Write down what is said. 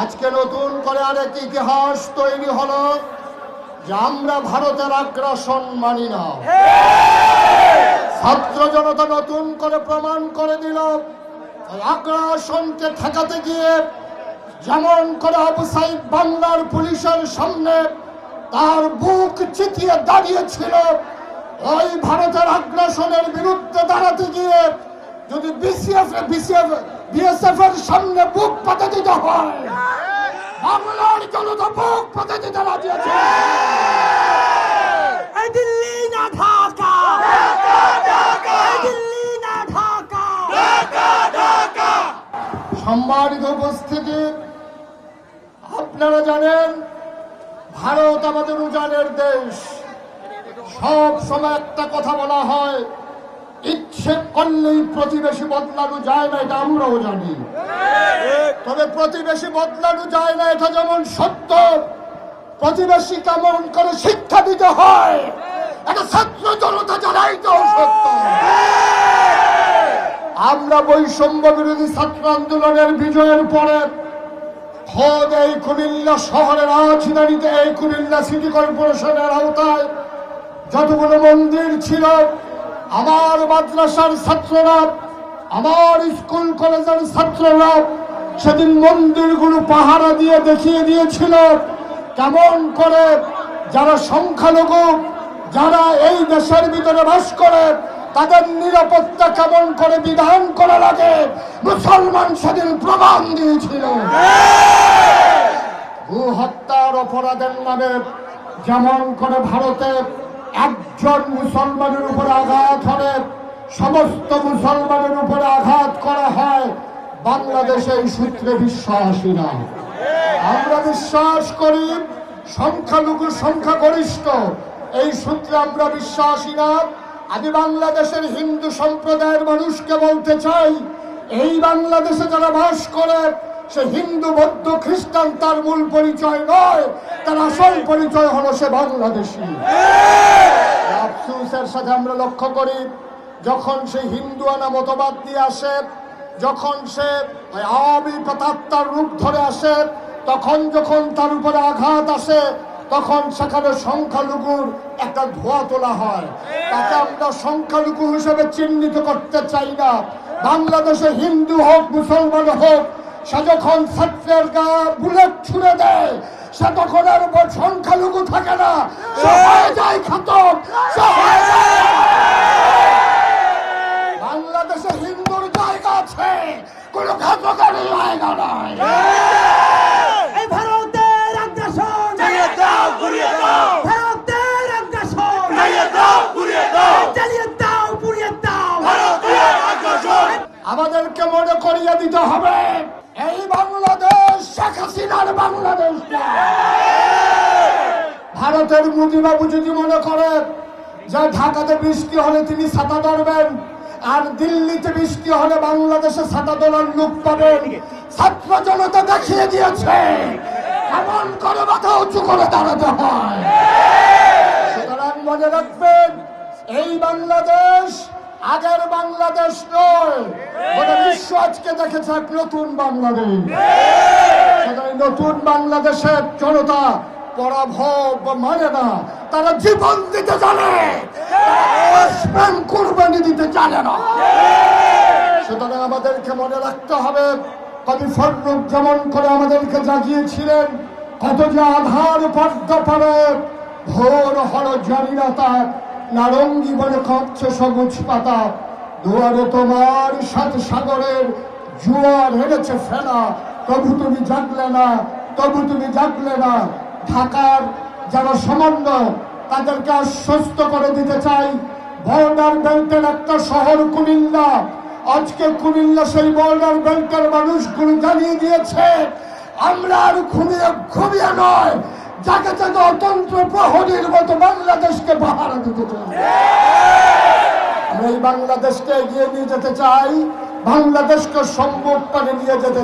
আজকে নতুন করে আরেক ইতিহাস তৈরি হলো, যে আমরা ভারতের আগ্রাসন মানি না। ছাত্র জনতা নতুন করে প্রমাণ করে দিল আগ্রাসনকে ঠেকাতে গিয়ে যেমন করে আবু সাইদ বাংলার পুলিশের সামনে তার বুক চিতিয়ে দাঁড়িয়েছিল, ওই ভারতের আগ্রাসনের বিরুদ্ধে দাঁড়াতে গিয়ে যদি বিসিএফ বিসিএফ বিএসএফ এর সামনে বুক পাতে দিতে হয়। বাংলার জনতা পাতে দিতে রাজি আছে দিল্লি না ঢাকা দিল্লি না ঢাকা। সম্মানিত উপস্থিতি আপনারা জানেন ভারত আমাদের উজানের দেশ। সব সময় একটা কথা বলা হয় করলেই প্রতিবেশী বদলানো যায় না, এটা আমরাও জানি। তবে প্রতিবেশী বদলানো যায় না, এটা যেমন সত্য, প্রতিবেশী কেমন করে শিক্ষা দিতে হয়। এটা ছাত্র জনতা জানাই তো সত্য। আমরা বৈষম্য বিরোধী ছাত্র আন্দোলনের বিজয়ের পরে খোদ এই কুমিল্লা শহরের রাজধানীতে, এই কুমিল্লা সিটি কর্পোরেশনের আওতায় যতগুলো মন্দির ছিল আমার মাদ্রাসার ছাত্ররা, আমার স্কুল কলেজের ছাত্ররা সেদিন মন্দিরগুলো পাহারা দিয়ে দেখিয়ে দিয়েছিল কেমন করে যারা সংখ্যালঘু, যারা এই দেশের ভিতরে বাস করে, তাদের নিরাপত্তা কেমন করে বিধান করা লাগে, মুসলমান সেদিন প্রমাণ দিয়েছিল। ভূ হত্যার অপরাধের নামে যেমন করে ভারতে একজন মুসলমানের উপর আঘাত হলে সমস্ত মুসলমানের উপরে আঘাত করা হয়। বাংলাদেশে এই সূত্রে বিশ্বাসী না? আমরা বিশ্বাস করি, সংখ্যালঘু সংখ্যাগরিষ্ঠ, এই সূত্রে আমরা বিশ্বাসী না? আমি বাংলাদেশের হিন্দু সম্প্রদায়ের মানুষকে বলতে চাই, এই বাংলাদেশে যারা বাস করে সে হিন্দু বৌদ্ধ খ্রিস্টান তার মূল পরিচয় নয়। তার আসল পরিচয় হলো সে বাংলাদেশী। আফসুসের সাথে আমরা লক্ষ্য করি যখন সে হিন্দু আনা মতবাদ দিয়ে আসে যখন সে আওয়ামী প্রতাত্মার রূপ ধরে আসে তখন যখন তার উপরে আঘাত আসে তখন সেখানে সংখ্যালঘুর একটা ধোয়া তোলা হয়। তাকে আমরা সংখ্যালঘু হিসেবে চিহ্নিত করতে চাই না। বাংলাদেশে হিন্দু হোক মুসলমান হোক সে যখন ছাত্রের গা বুলেট ছুড়ে দেয়। সে তখন আর উপর সংখ্যালঘু থাকে না। সে হয়ে যায় সে হয়ে যায় বাংলাদেশে হিন্দুর জায়গা আছে। কোন ঘাতকের জায়গা নাই। এই ভারতের আগ্রাসন। চালিয়ে দাও ভারতের আগ্রাসন। চালিয়ে দাও ঘুরিয়ে দাও। চালিয়ে দাও পুড়িয়ে দাও। ভারতীয় আগ্রাসন। আমাদেরকে মনে করিয়ে দিতে হবে। এই বাংলাদেশ, শেখ হাসিনার বাংলাদেশ। ভারতের মোদীবাবু যদি মনে করেন যে ঢাকাতে বৃষ্টি হলে তিনি ছাতা ধরবেন, আর দিল্লিতে বৃষ্টি হলে বাংলাদেশে ছাতা তোলার লোক পাবেন, ছাত্র জনতা দেখিয়ে দিয়েছে, এমন করে মাথা উঁচু করে দাঁড়াতে হয় সুতরাং মনে রাখবেন, এই বাংলাদেশ আগের বাংলাদেশ নয়। বিশ্ব আজকে দেখেছে এক নতুন বাংলাদেশ। নতুন বাংলাদেশের জনতা পরাভব মানে না, তারা জীবন দিতে জানে। কুরবানি দিতে জানে না। সুতরাং আমাদেরকে মনে রাখতে হবে, কবি ফররুখ যেমন করে আমাদেরকে জাগিয়েছিলেন, কত যে আধার পর্দা পারে ভোর হল জানি না তার নারঙ্গি বলে কাঁপছে সবুজ পাতা। দুয়ারে তোমার সাত সাগরের জোয়ার হেরেছে ফেনা। তবু তুমি জাগলে না, তবু তুমি জাগলে না। ঢাকার যারা সমন্বয়, তাদেরকে আশ্বস্ত করে দিতে চাই। বর্ডার বেল্টের একটা শহর কুমিল্লা। আজকে কুমিল্লা সেই বর্ডার বেল্টের মানুষগুলো জানিয়ে দিয়েছে, আমরা আর ঘুমিয়ে ঘুমিয়ে নয়। যাকে যাকে অতন্ত্র প্রহরীর মতো বাংলাদেশকে পাহারা দিতে চাই। আমরা এই বাংলাদেশকে এগিয়ে নিয়ে যেতে চাই, বাংলাদেশকে সম্পদ নিয়ে যেতে